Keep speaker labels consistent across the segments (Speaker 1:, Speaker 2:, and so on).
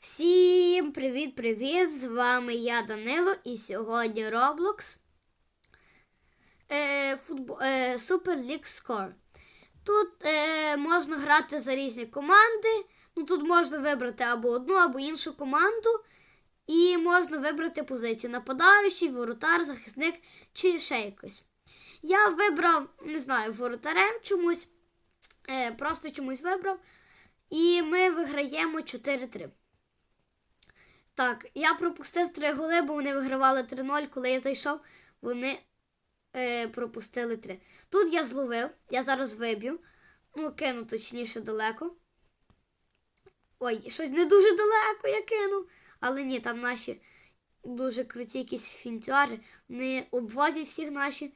Speaker 1: Всім привіт-привіт! З вами я Данило і сьогодні Roblox е, футбо, е, Super League Score. Тут е, можна грати за різні команди. Ну, тут можна вибрати або одну, або іншу команду. І можна вибрати позицію нападаючий, воротар, захисник чи ще якось. Я вибрав, не знаю, воротарем чомусь. Е, просто чомусь вибрав. І ми виграємо 4-3. Так, я пропустив 3 голи, бо вони вигравали 3-0. Коли я зайшов, вони е, пропустили 3. Тут я зловив, я зараз виб'ю. Ну, кину точніше далеко. Ой, щось не дуже далеко я кинув. Але ні, там наші дуже круті якісь фінтуари. Вони обвозять всіх наші.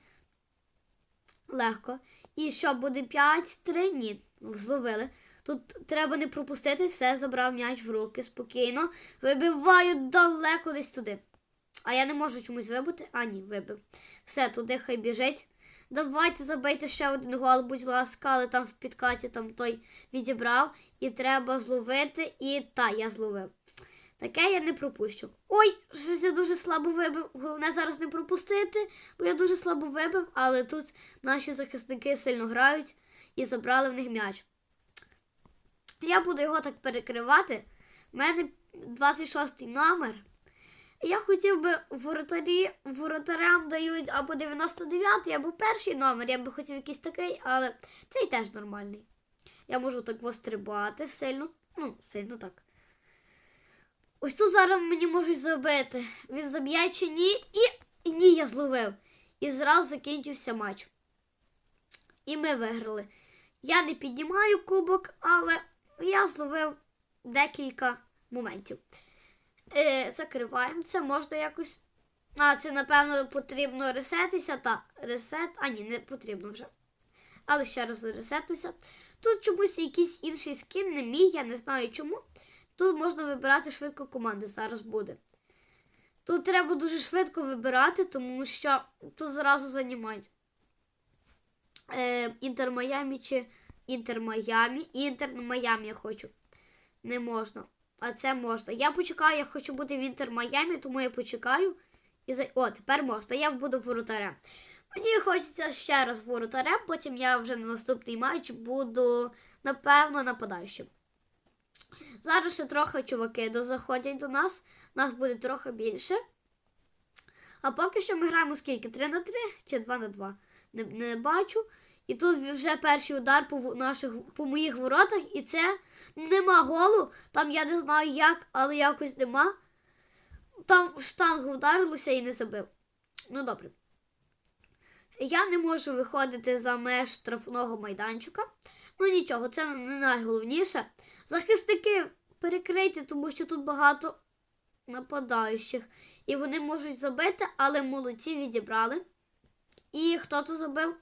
Speaker 1: Легко. І що, буде 5-3? Ні. Зловили. Тут треба не пропустити, все, забрав м'яч в руки спокійно. Вибиваю далеко десь туди. А я не можу чомусь вибити. А, ні, вибив. Все, туди хай біжить. Давайте забийте ще один гол, будь ласка, але там в підкаті там той відібрав. І треба зловити. І та, я зловив. Таке я не пропущу. Ой, щось я дуже слабо вибив. Головне зараз не пропустити, бо я дуже слабо вибив, але тут наші захисники сильно грають і забрали в них м'яч. Я буду його так перекривати. У мене 26 номер. Я хотів би воротарі, воротарям дають або 99, або перший номер. Я би хотів якийсь такий, але цей теж нормальний. Я можу так вострибати сильно. Ну, сильно так. Ось тут зараз мені можуть забити. Він заб'є чи ні. І, ні, я зловив. І зразу закінчився матч. І ми виграли. Я не піднімаю кубок, але я зловив декілька моментів. Е, закриваємо це, можна якось. А, це, напевно, потрібно ресетися. Та ресет. А, ні, не потрібно вже. Але ще раз ресетуся. Тут чомусь якийсь інший скін, не мій, я не знаю чому. Тут можна вибирати швидко команди, зараз буде. Тут треба дуже швидко вибирати, тому що тут зразу займають. Е, Інтер чи Інтер Майамі. Інтер Майамі я хочу. Не можна. А це можна. Я почекаю, я хочу бути в Інтер Майамі, тому я почекаю. І за... О, тепер можна. Я буду воротарем. Мені хочеться ще раз воротарем, потім я вже на наступний матч буду, напевно, нападаючим. Зараз ще трохи чуваки дозаходять до нас. Нас буде трохи більше. А поки що ми граємо скільки? 3 на 3 чи 2 на 2? Не, не бачу. І тут вже перший удар по наших по моїх воротах, і це нема голу. Там я не знаю як, але якось нема. Там штангу вдарилося і не забив. Ну добре. Я не можу виходити за меж штрафного майданчика. Ну нічого, це не найголовніше. Захисники перекрийте, тому що тут багато нападаючих. І вони можуть забити, але молодці відібрали. І хто то забив?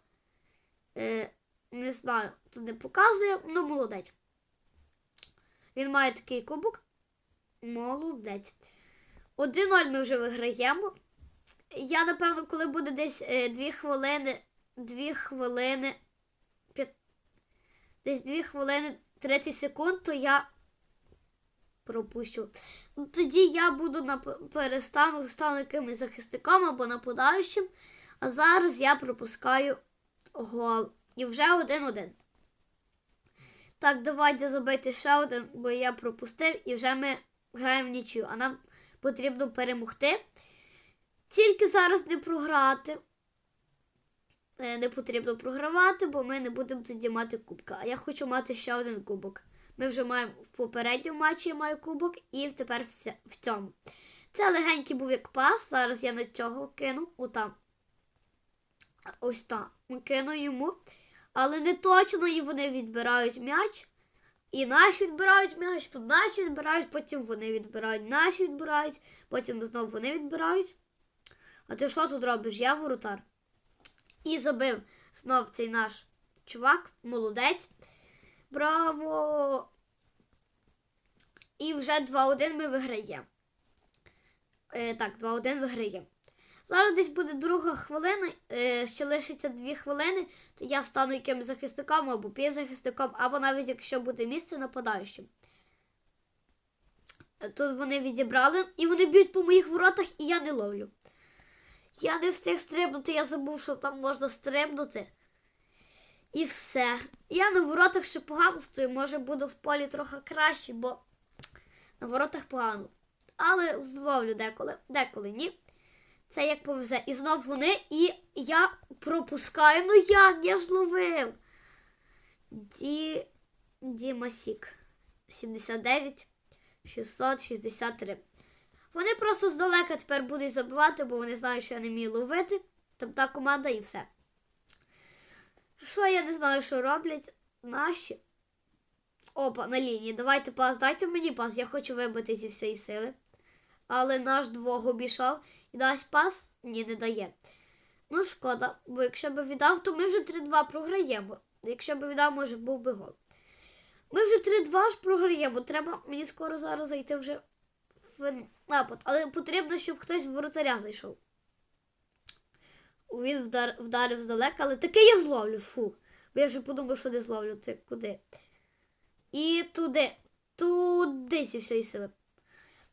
Speaker 1: Е, не знаю, це не показує, ну молодець. Він має такий кубок. Молодець. 1-0 ми вже виграємо. Я, напевно, коли буде десь 2 хвилини, 2 хвилини, 5, десь 2 хвилини 30 секунд, то я пропущу. Ну, Тоді я буду на перестану, стану якимось захисником або нападаючим. А зараз я пропускаю гол. І вже один-один. Так, давайте забити ще один, бо я пропустив, і вже ми граємо в нічию. А нам потрібно перемогти. Тільки зараз не програти. Е, Не потрібно програвати, бо ми не будемо тоді мати кубка. А я хочу мати ще один кубок. Ми вже маємо в попередньому матчі я маю кубок і тепер в цьому. Це легенький був як пас. Зараз я на цього кину. Отам. Ось там. Кину йому. Але не точно і вони відбирають м'яч. І наші відбирають м'яч, тут наші відбирають, потім вони відбирають, наші відбирають, потім знову вони відбирають. А ти що тут робиш? Я воротар. І забив знов цей наш чувак, молодець. Браво! І вже 2-1 ми виграємо. Е, так, 2-1 виграємо. Зараз десь буде друга хвилина, е, ще лишиться 2 хвилини, то я стану якимось захисником або півзахисником, або навіть якщо буде місце нападаючим. Тут вони відібрали, і вони б'ють по моїх воротах, і я не ловлю. Я не встиг стрибнути, я забув, що там можна стрибнути. І все. Я на воротах ще погано стою, може буду в полі трохи краще, бо на воротах погано. Але зловлю деколи, деколи ні. Це як повезе. І знов вони, і я пропускаю. Ну я ж зловив. Ді... Дімасік. 79 663. Вони просто здалека тепер будуть забивати, бо вони знають, що я не вмію ловити. Тобто команда і все. Що я не знаю, що роблять наші. Опа, на лінії. Давайте пас, дайте мені пас. Я хочу вибити зі всієї сили. Але наш двох обійшов і дасть пас ні, не дає. Ну, шкода, бо якщо б віддав, то ми вже 3-2 програємо. Якщо б віддав, може, був би гол. Ми вже 3-2 ж програємо. Треба мені скоро зараз зайти вже в напад. Але потрібно, щоб хтось в воротаря зайшов. Він вдар, вдарив здалека, але таке я зловлю. Фу. Бо я вже подумав, що не зловлю. Ти куди? І туди. Туди зі всієї сили.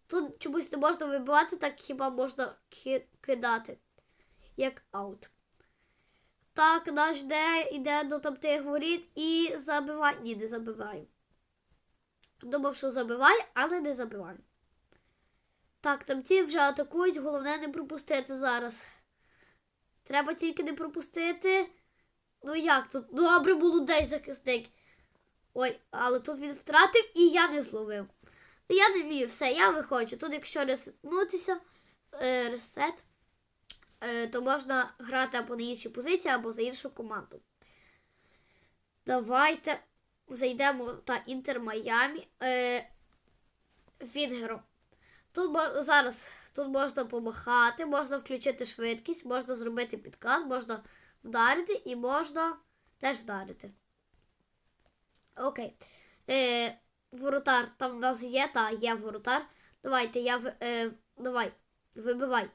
Speaker 1: Тут чомусь не можна вибивати, так хіба можна ки- кидати. Як аут. Так, наш де йде до там тих воріт і забиває. Ні, не забиваю. Думав, що забиває, але не забиваю. Так, там ті вже атакують, головне не пропустити зараз. Треба тільки не пропустити. Ну як тут? Добре було десь захисник. Ой, але тут він втратив і я не зловив. Ну, Я не вмію все, я виходжу. Тут, якщо ресетнутися, е, ресет, е, то можна грати або на іншій позиції, або за іншу команду. Давайте зайдемо та Інтер Майамі е. Тут зараз тут можна помахати, можна включити швидкість, можна зробити підкат, можна вдарити і можна теж вдарити. Окей. Е, воротар там в нас є, та є воротар. Давайте, я е, давай, вибивай.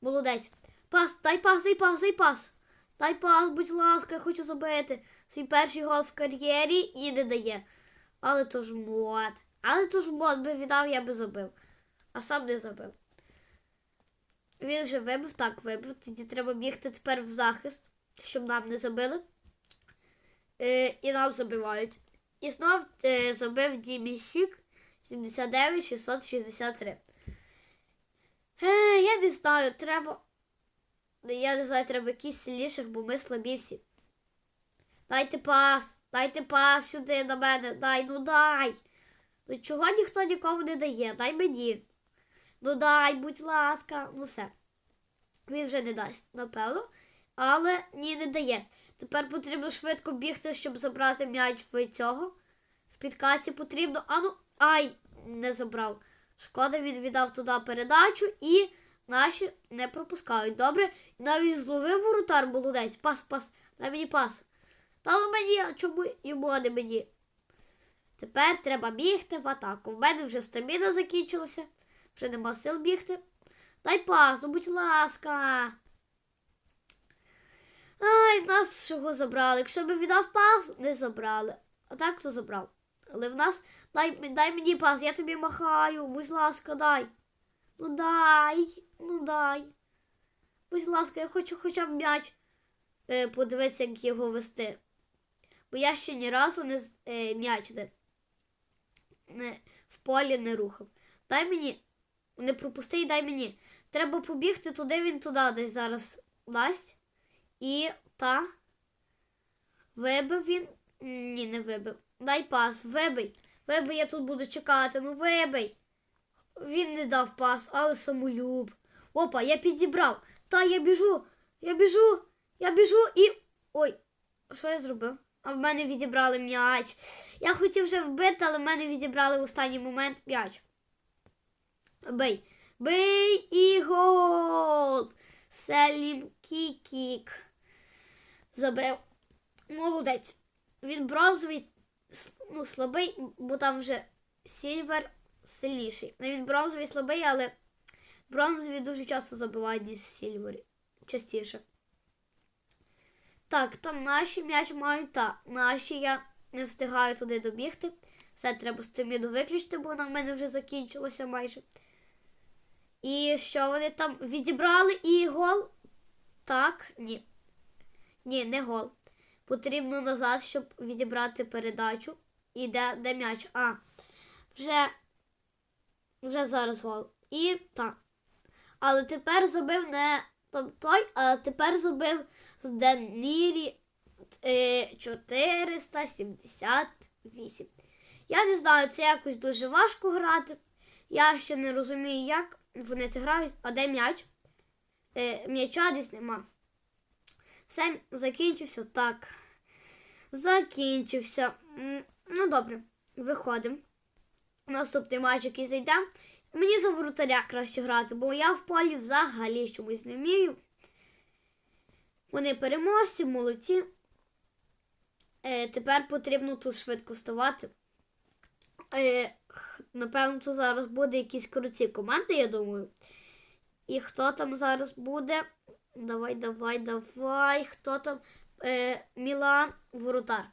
Speaker 1: Молодець. Пас, дай пас, дай пас, дай пас. Дай пас, будь ласка, я хочу забити. Свій перший гол в кар'єрі і не дає. Але то ж мод. Але то ж мод би віддав, я би забив. А сам не забив. Він вже вибив, так, вибив. Тоді треба бігти тепер в захист, щоб нам не забили. Е, і нам забивають. І знов е, забив Дімі Сік 79 663. Е, я не знаю, треба. Ну, Я не знаю, треба якісь сильніших, бо ми слабі всі. Дайте пас, дайте пас сюди на мене. Дай, ну дай. Ну чого ніхто нікому не дає? Дай мені. Ну дай, будь ласка, ну все. Він вже не дасть, напевно. Але ні, не дає. Тепер потрібно швидко бігти, щоб забрати м'яч в цього. В підкаті потрібно. А ну, ай, не забрав. Шкода, він віддав туди передачу і наші не пропускають. Добре. Навіть зловив воротар молодець. Пас, пас. Дай мені пас. Ну мені, а чому йому, а не мені? Тепер треба бігти в атаку. В мене вже стаміна закінчилася. Вже нема сил бігти. Дай пас, ну будь ласка. Ай, нас чого забрали. Якщо б віддав пас, не забрали. А так то забрав. Але в нас дай, дай мені пас, я тобі махаю, будь ласка, дай. Ну дай, ну дай. Будь ласка, я хочу хоча б м'яч е, подивитися, як його вести. Бо я ще ні разу не е, м'яч не, не, в полі не рухав. Дай мені, не пропусти і дай мені. Треба побігти туди, він туди десь зараз дасть. І та. Вибив він. Ні, не вибив. Дай пас, вибий. Вибий, я тут буду чекати. Ну вибий. Він не дав пас, але самолюб. Опа, я підібрав. Та я біжу. Я біжу. Я біжу і. Ой, що я зробив? А в мене відібрали м'яч. Я хотів вже вбити, але в мене відібрали в останній момент м'яч. Бий. Бий і гол. Селім Кікік. Забив. Молодець. Він бронзовий, ну, слабий, бо там вже Сільвер сильніший. Ну, Він бронзовий слабий, але бронзові дуже часто забивають, ніж Сільвері. Частіше. Так, там наші м'яч мають. Так, наші я не встигаю туди добігти. Все, треба стаміну виключити, бо вона в мене вже закінчилося майже. І що вони там відібрали і гол? Так, ні. Ні, не гол. Потрібно назад, щоб відібрати передачу. І де, де м'яч? А, вже, вже зараз гол. І так. Але тепер забив не той, а тепер забив з Денірі е, 478. Я не знаю, це якось дуже важко грати. Я ще не розумію, як вони це грають. А де м'яч? Е, м'яча десь нема. Все закінчився так. Закінчився. Ну, добре, виходимо. Наступний матч, який зайде. Мені за воротаря краще грати, бо я в полі взагалі чомусь не вмію. Вони переможці, молодці. Е, тепер потрібно тут швидко ставати. Е, напевно, тут зараз буде якісь круті команди, я думаю. І хто там зараз буде? Давай, давай, давай. Хто там? Е, Мілан, воротар.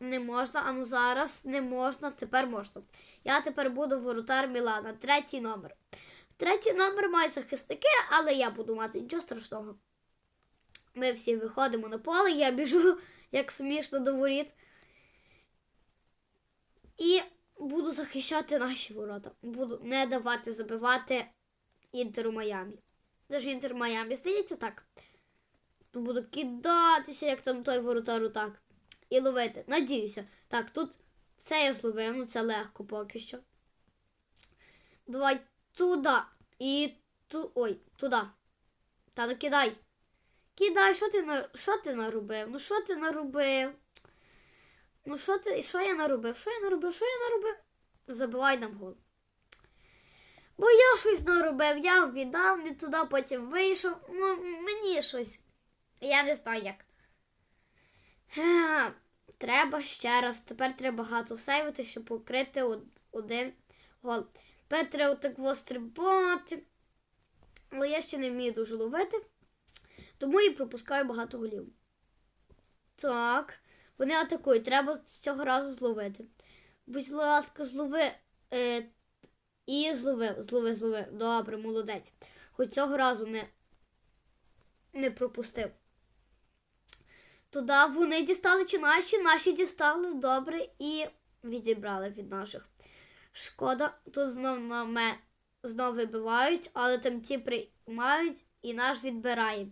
Speaker 1: Не можна, а ну зараз не можна, тепер можна. Я тепер буду воротар Мілана, третій номер. Третій номер має захисники, але я буду мати нічого страшного. Ми всі виходимо на поле, я біжу, як смішно до воріт. І буду захищати наші ворота. Буду не давати забивати Інтеру Майамі. Ж Інтер Майамі, здається так. Буду кидатися, як там той воротар так. І ловити. Надіюся. Так, тут це я зловив, ну це легко поки що. Давай туди. І ту. Ой, туди. Та ну кидай. Кидай, що ти на що ти наробив? Ну що ти наробив? Ну що ти. Що я наробив? Що я наробив? Що я наробив? Забивай нам гол. Бо я щось наробив, я віддав не туди, потім вийшов. Ну, мені щось. Я не знаю як. Е, Треба ще раз. Тепер треба багато сейвити, щоб покрити один гол. Тепер треба так стрибати. Але я ще не вмію дуже ловити. Тому і пропускаю багато голів. Так. Вони атакують. Треба з цього разу зловити. Будь ласка, злови. Е, і зловив, зловив, зловив. Добре, молодець. Хоч цього разу не, не пропустив. Туди вони дістали чи наші, наші дістали добре і відібрали від наших. Шкода, тут знов на ме знов вибивають, але там ті приймають і наш відбирає.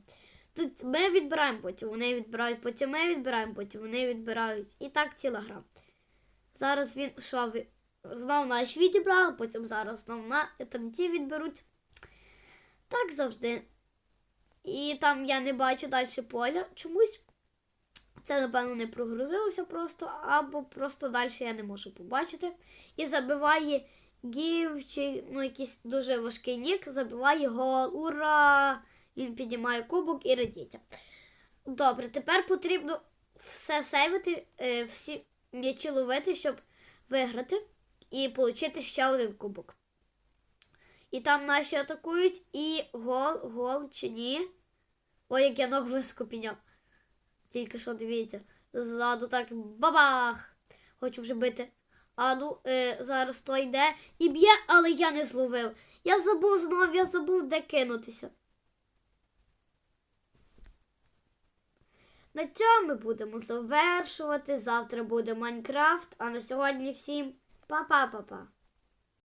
Speaker 1: Тут ми відбираємо, потім вони відбирають, потім ми відбираємо, потім вони відбирають. І так ціла гра. Зараз він що знов наш відібрали, потім зараз знов на там ті відберуть. Так завжди. І там я не бачу далі поля чомусь. Це, напевно, не прогрузилося просто, або просто далі я не можу побачити. І забиває гів чи ну, якийсь дуже важкий нік, забиває гол. Ура! Він піднімає кубок і радіється. Добре, тепер потрібно все сейвити, е, всі м'ячі ловити, щоб виграти і отримати ще один кубок. І там наші атакують, і гол, гол чи ні. Ой, як я ногу високо підняв. Тільки що дивіться, ззаду так бабах! Хочу вже бити. А ну, е, зараз то йде і б'є, але я не зловив. Я забув знов, я забув де кинутися. На цьому ми будемо завершувати. Завтра буде Майнкрафт, а на сьогодні всім 爸爸爸爸。